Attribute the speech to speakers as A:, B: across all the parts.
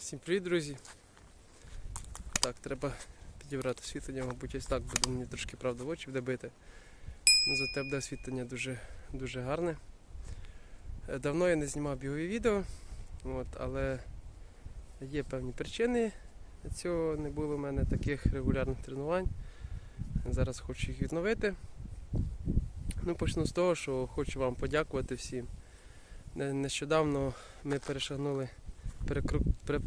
A: Всім привіт, друзі. Так, треба підібрати освітлення, мабуть, ось так, бо мені трошки правда в очі буде. Ну, Зате буде освітлення дуже, дуже гарне. Е, Давно я не знімав бігові відео, от, але є певні причини. Цього не було в мене таких регулярних тренувань. Зараз хочу їх відновити. Ну, почну з того, що хочу вам подякувати всім. Нещодавно ми перешагнули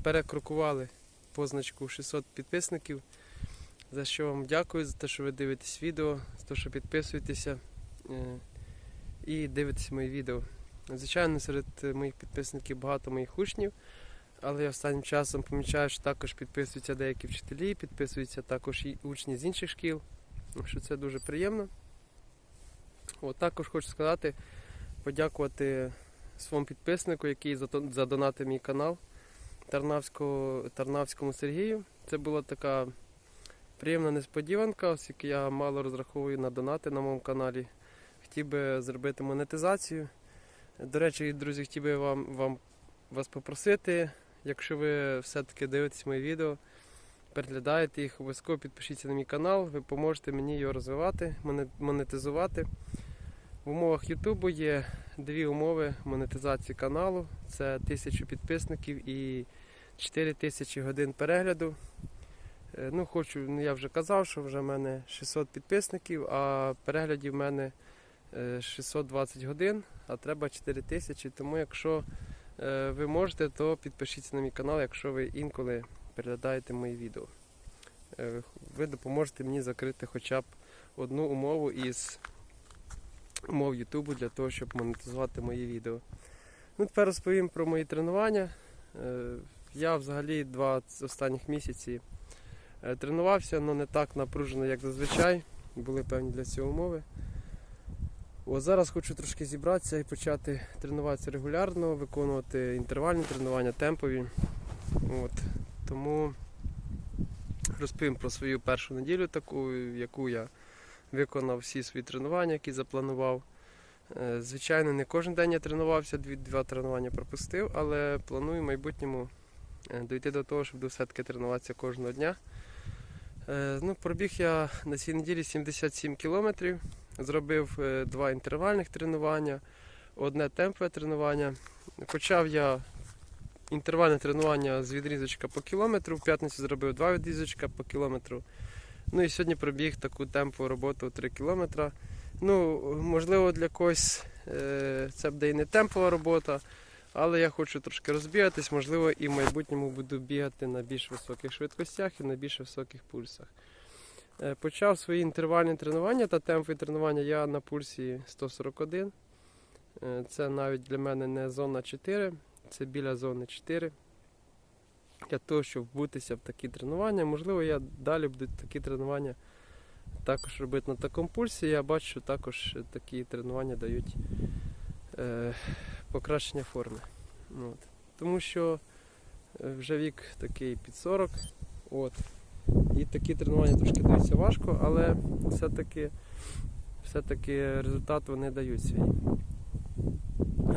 A: перекрокували позначку 600 підписників. За що вам дякую, за те, що ви дивитесь відео, за те, що підписуєтеся е, і дивитесь мої відео. Звичайно, серед моїх підписників багато моїх учнів, але я останнім часом помічаю, що також підписуються деякі вчителі, підписуються також і учні з інших шкіл, що це дуже приємно. От, також хочу сказати, подякувати своєму підписнику, який задонатив мій канал Тарнавському Сергію. Це була така приємна несподіванка, оскільки я мало розраховую на донати на моєму каналі. Хотів би зробити монетизацію. До речі, друзі, хотів би вам, вам вас попросити, якщо ви все-таки дивитесь мої відео, переглядаєте їх, обов'язково підпишіться на мій канал, ви поможете мені його розвивати, монетизувати. В умовах Ютубу є дві умови монетизації каналу: це 1000 підписників і 4000 годин перегляду. Е, Ну, хочу, ну я вже казав, що вже в мене 600 підписників, а переглядів в мене е, 620 годин, а треба 4000. Тому якщо е, ви можете, то підпишіться на мій канал, якщо ви інколи переглядаєте мої відео. Е, Ви допоможете мені закрити хоча б одну умову із умов Ютубу для того, щоб монетизувати мої відео. Ну, тепер розповім про мої тренування. Е, Я взагалі два останніх місяці е, тренувався, але не так напружено, як зазвичай. Були певні для цього умови. От зараз хочу трошки зібратися і почати тренуватися регулярно, виконувати інтервальні тренування, темпові. От. Тому розповім про свою першу неділю, таку, яку я виконав всі свої тренування, які запланував. Е, Звичайно, не кожен день я тренувався, два тренування пропустив, але планую в майбутньому е, дійти до того, щоб все-таки тренуватися кожного дня. Е, Ну, пробіг я на цій неділі 77 кілометрів, зробив два інтервальних тренування, одне темпове тренування. Почав я інтервальне тренування з відрізочка по кілометру, в п'ятницю зробив два відрізочка по кілометру. Ну і сьогодні пробіг таку темпову роботу 3 кілометра. Ну, можливо, для когось е, це буде і не темпова робота, але я хочу трошки розбігатись, можливо, і в майбутньому буду бігати на більш високих швидкостях і на більш високих пульсах. Е, почав свої інтервальні тренування та темпові тренування я на пульсі 141. Е, це навіть для мене не зона 4, це біля зони 4. Для того, щоб вбутися в такі тренування, можливо, я далі буду такі тренування також робити на такому пульсі. Я бачу, що також такі тренування дають е, покращення форми. От. Тому що е, вже вік такий під 40. От. І такі тренування трошки даються важко, але все-таки, все-таки результат вони дають свій.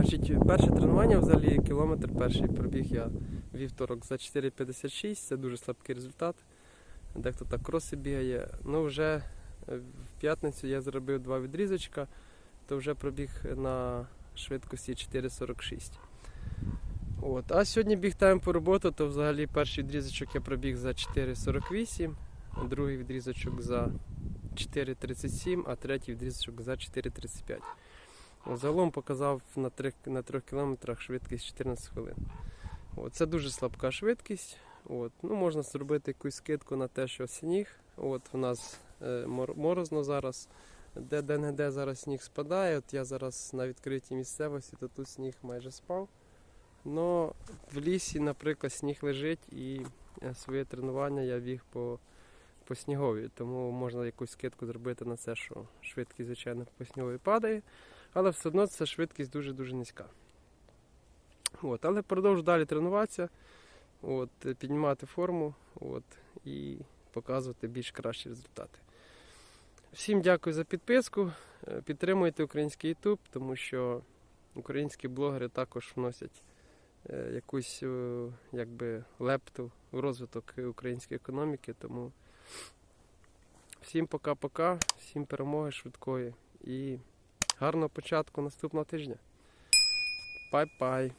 A: Значить, перше тренування взагалі кілометр перший пробіг я вівторок за 4,56, це дуже слабкий результат. Дехто так кроси бігає. Ну вже е, в п'ятницю я зробив два відрізочка, то вже пробіг на швидкості 4,46. От. А сьогодні біг темпу роботу, то взагалі перший відрізочок я пробіг за 4,48, другий відрізочок за 4,37, а третій відрізочок за 4,35. Загалом показав на 3, на 3 кілометрах швидкість 14 хвилин. От, це дуже слабка швидкість. От, ну, можна зробити якусь скидку на те, що сніг. От у нас е, морозно зараз. Де де-не-де зараз сніг спадає. От я зараз на відкритій місцевості, то тут сніг майже спав. Но в лісі, наприклад, сніг лежить і е, своє тренування я біг по, по снігові. Тому можна якусь скидку зробити на це, що швидкість, звичайно, по снігові падає. Але все одно ця швидкість дуже-дуже низька. От, але продовжу далі тренуватися, от, піднімати форму от, і показувати більш кращі результати. Всім дякую за підписку. Е, Підтримуйте український YouTube, тому що українські блогери також вносять е, якусь е, якби, лепту у розвиток української економіки. Тому всім пока-пока, всім перемоги швидкої і гарного початку наступного тижня. Пай-пай!